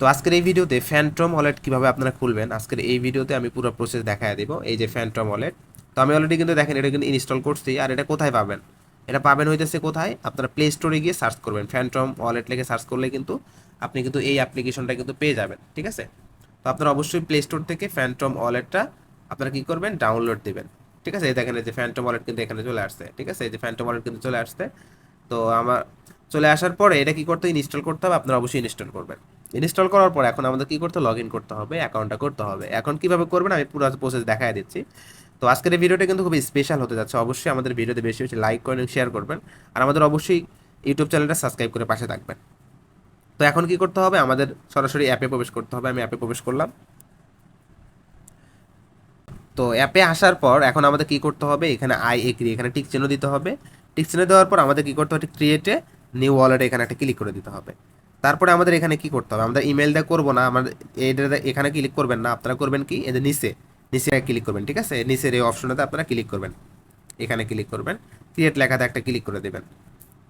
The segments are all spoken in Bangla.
তো আজকের এই ভিডিওতে ফ্যান্টম ওয়ালেট কীভাবে আপনারা খুলবেন, আজকের এই ভিডিওতে আমি পুরো প্রসেস দেখায় দেবো, এই যে ফ্যান্টম ওয়ালেট তো আমি অলরেডি কিন্তু দেখেন, এটা কিন্তু ইনস্টল করছি, আর এটা কোথায় পাবেন? এটা পাবেন হইতেছে কোথায়? আপনারা প্লে স্টোরে গিয়ে সার্চ করবেন ফ্যান্টম ওয়ালেট লিখে সার্চ করলে কিন্তু আপনি কিন্তু এই অ্যাপ্লিকেশনটা কিন্তু পেয়ে যাবেন, ঠিক আছে? তো আপনারা অবশ্যই প্লে স্টোর থেকে ফ্যান্টম ওয়ালেটটা আপনারা কি করবেন? ডাউনলোড দিবেন, ঠিক আছে? এই দেখেন, এই যে ফ্যান্টম ওয়ালেট কিন্তু এখানে চলে আসছে, ঠিক আছে? এই যে ফ্যান্টম ওয়ালেট কিন্তু চলে আসছে। তো আমার, চলে আসার পরে এটা কি করতে ইনস্টল করতে হবে, আপনারা অবশ্যই ইনস্টল করবেন। ইনস্টল করার পর এখন আমাদের কি করতে লগ ইন করতে হবে অ্যাকাউন্টটা করতে হবে। এখন কীভাবে করবেন? আমি পুরো প্রসেস দেখাই দিচ্ছি। তো আজকের এই ভিডিওটা কিন্তু খুবই স্পেশাল হতে যাচ্ছে। অবশ্যই আমাদের ভিডিওতে বেশি বেশি লাইক করেন শেয়ার করবেন। আর আমাদের অবশ্যই ইউটিউব চ্যানেলটা সাবস্ক্রাইব করে পাশে থাকবেন। তো এখন কি করতে হবে? আমাদের সরাসরি অ্যাপে প্রবেশ করতে হবে। আমি অ্যাপে প্রবেশ করলাম। তো অ্যাপে আসার পর এখন আমাদের কি করতে হবে? এখানে আই এগ্রি এখানে টিক চিহ্ন দিতে হবে। টিক চিহ্ন দেওয়ার পর আমাদের কি করতে হবে? ক্রিয়েটে নিউ ওয়ালেট এখানে একটা ক্লিক করে দিতে হবে। তারপরে আমাদের এখানে কি করতে হবে? আমরা ইমেল দিয়ে করব না, আমাদের এটা এখানে ক্লিক করবেন না, আপনারা করবেন কি? এদের নিচে নিচে ক্লিক করবেন, ঠিক আছে? নিচের এই অপশনটাতে আপনারা ক্লিক করবেন। এখানে ক্লিক করবেন ক্রিয়েট লেখাতে একটা ক্লিক করে দেবেন।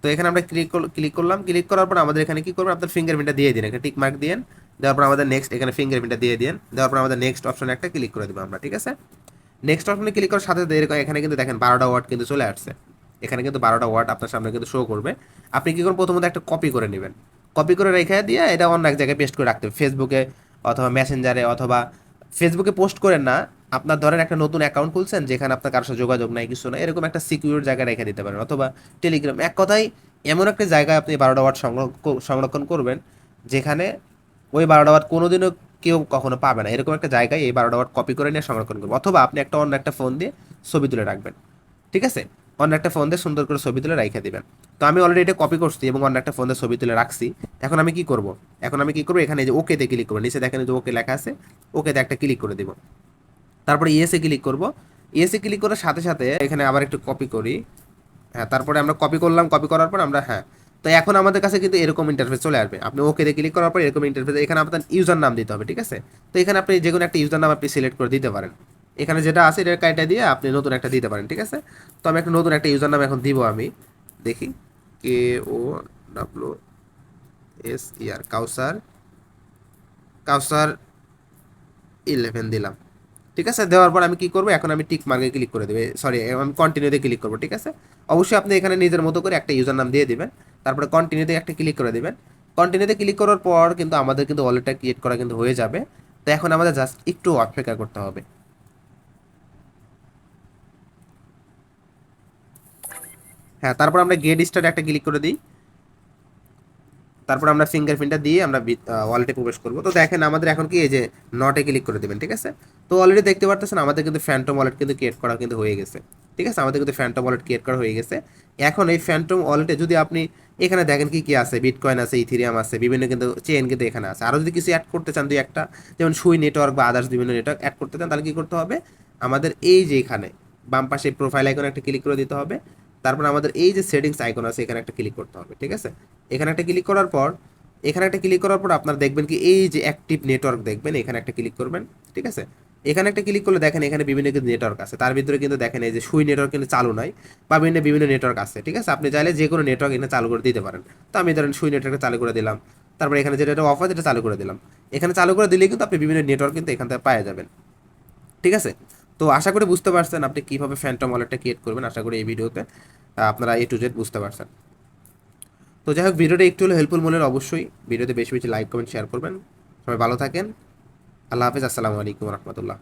তো এখানে আমরা ক্লিক ক্লিক করলাম ক্লিক করার পর আমাদের এখানে কি করবেন? আপনার ফিঙ্গারপ্রিন্টটা দিয়ে দিন এখানে টিক মার্ক দিন, দেওয়ার পর আমাদের নেক্সট এখানে ফিঙ্গারপ্রিন্টটা দিয়ে দিন, দেওয়ার পর আমাদের নেক্সট অপশনে একটা ক্লিক করে দেবো আমরা, ঠিক আছে? নেক্সট অপশনে ক্লিক করার সাথে সাথে এরকম এখানে কিন্তু দেখেন বারোটা ওয়ার্ড কিন্তু চলে আসছে। এখানে কিন্তু বারোটা ওয়ার্ড আপনার সামনে কিন্তু শো করবে। আপনি কি করুন প্রথমত একটা কপি করে নেবেন। কপি করে রেখে দিয়ে এটা অন্য এক জায়গায় পেস্ট করে রাখতে হবে। ফেসবুকে অথবা মেসেঞ্জারে অথবা ফেসবুকে পোস্ট করেন না। আপনার ধরেন একটা নতুন অ্যাকাউন্ট খুলছেন, যেখানে আপনার কারোর সাথে যোগাযোগ নাই, কিছু না এরকম একটা সিকিউর জায়গায় রেখে দিতে পারেন। অথবা টেলিগ্রাম এক কথায় এমন একটা জায়গায় আপনি বারোটা ওয়ার্ড সংরক্ষণ করবেন, যেখানে ওই বারোটা ওয়ার্ড কোনোদিনও কেউ কখনো পাবে না। এরকম একটা জায়গায় এই বারোটা ওয়ার্ড কপি করে নিয়ে সংরক্ষণ করবেন। অথবা আপনি একটা অন্য একটা ফোন দিয়ে ছবি তুলে রাখবেন। ঠিক আছে? অন্য একটা ফোন দিয়ে সুন্দর করে ছবি তুলে রেখে দিবেন। তো আমি অলরেডি এটা কপি করছি এবং অন্য একটা ফোন দিয়ে ছবি তুলে রাখছি। এখন আমি কি করব? এখন আমি কি করব? এখানে যে ওকেতে ক্লিক করব। নিচে দেখেন যে ওকে লেখা আছে। ওকেতে একটা ক্লিক করে দিব। তারপরে ইএসএ ক্লিক করব। ইএসএ ক্লিক করার সাথে সাথে এখানে আবার একটু কপি করি। হ্যাঁ তারপরে আমরা কপি করলাম কপি করার পর আমরা হ্যাঁ। তো এখন আমাদের কাছে কিন্তু এরকম ইন্টারফেস চলে আসবে। আপনি ওকে দিয়ে ক্লিক করার পর এরকম ইন্টারফেস এখানে আপনার ইউজার নাম দিতে হবে, ঠিক আছে? তো এখানে আপনি যে কোনো একটা ইউজার নাম আপনি সিলেক্ট করে দিতে পারেন। এখানে যেটা আছে এটা কাইটা দিয়ে আপনি নতুন একটা দিতে পারেন, ঠিক আছে? তো আমি একটা নতুন একটা ইউজার নাম এখন দিব আমি। দেখি। কে ও ডাব্লু এস ইয়ার কাউসার কাউসার ইলেভেন দিলাম। ঠিক আছে? দেওয়ার পর আমি কি করব? এখন আমি টিক মার্কে ক্লিক করে দেবে। সরি আমি কন্টিনিউতে ক্লিক করব, ঠিক আছে? অবশ্যই আপনি এখানে নিজের মতো করে একটা ইউজার নাম দিয়ে দিবেন। তারপরে কন্টিনিউতে একটা ক্লিক করে দেবেন। কন্টিনিউতে ক্লিক করার পর কিন্তু আমাদের কিন্তু ওয়ালেটটা ক্রিয়েট করা কিন্তু হয়ে যাবে। তো এখন আমাদের জাস্ট একটু অপেক্ষা করতে হবে। হ্যাঁ তারপর আমরা গেট স্টার্ট একটা ক্লিক করে দিই। তারপর আমরা ফিঙ্গারপ্রিন্টটা দিয়ে আমরা ওয়ালেটে প্রবেশ করব। তো দেখেন আমাদের এখন কি এই যে নটে ক্লিক করে দেবেন, ঠিক আছে? তো অলরেডি দেখতে পারতেছেন আমাদের কিন্তু ফ্যান্টম ওয়ালেট কিন্তু ক্রিয়েট করা কিন্তু হয়ে গেছে, ঠিক আছে? আমাদের কিন্তু ফ্যান্টম ওয়ালেট ক্রিয়েট করা হয়ে গেছে। এখন এই ফ্যান্টম ওয়ালেটে যদি আপনি এখানে দেখেন কি কি আছে বিটকয়েন আছে ইথিরিয়াম আছে, বিভিন্ন কিন্তু চেন কিন্তু এখানে আছে। আরও যদি কিছু অ্যাড করতে চান দুই একটা, যেমন সুই নেটওয়ার্ক বা আদার্স বিভিন্ন নেটওয়ার্ক অ্যাড করতে চান, তাহলে কী করতে হবে? আমাদের এই যে এখানে বাম পাশে প্রোফাইল আইকনে একটা ক্লিক করে দিতে হবে। তারপর আমাদের এই যে সেটিংস আইকন আছে, এখানে একটা ক্লিক করতে হবে, ঠিক আছে? এখানে একটা ক্লিক করার পর, এখানে একটা ক্লিক করার পর আপনারা দেখবেন কি এই যে অ্যাক্টিভ নেটওয়ার্ক দেখবেন, এখানে একটা ক্লিক করবেন, ঠিক আছে? এখানে একটা ক্লিক করলে দেখেন এখানে বিভিন্ন কিন্তু নেটওয়ার্ক আছে। তার ভিতরে কিন্তু দেখেন এই যে সুই নেটওয়ার্ক কিন্তু চালু নাই বা বিভিন্ন বিভিন্ন নেটওয়ার্ক আছে, ঠিক আছে? আপনি চাইলে যে কোনো নেটওয়ার্ক এখানে চালু করে দিতে পারেন। তো আমি ধরেন সুই নেটওয়ার্কটা চালু করে দিলাম, তারপর এখানে যেটা অফ আছে চালু করে দিলাম। এখানে চালু করে দিলে কিন্তু আপনি বিভিন্ন নেটওয়ার্ক কিন্তু এখান থেকে পাওয়া যাবেন, ঠিক আছে? তো আশা করি বুঝতে পারছেন আপনি কীভাবে ফ্যান্টম ওয়ালেটটা ক্রিয়েট করবেন, আশা করি এই ভিডিওতে আপনারা এ টু জেড বুঝতে পারছেন। তো যাই হোক, ভিডিওটা একটু হলে হেল্পফুল মনে অবশ্যই, ভিডিওতে বেশি বেশি লাইক কমেন্ট শেয়ার করবেন। সবাই ভালো থাকেন। আল্লাহ হাফিজ, আসসালামু আলাইকুম রহমতুল্লাহ।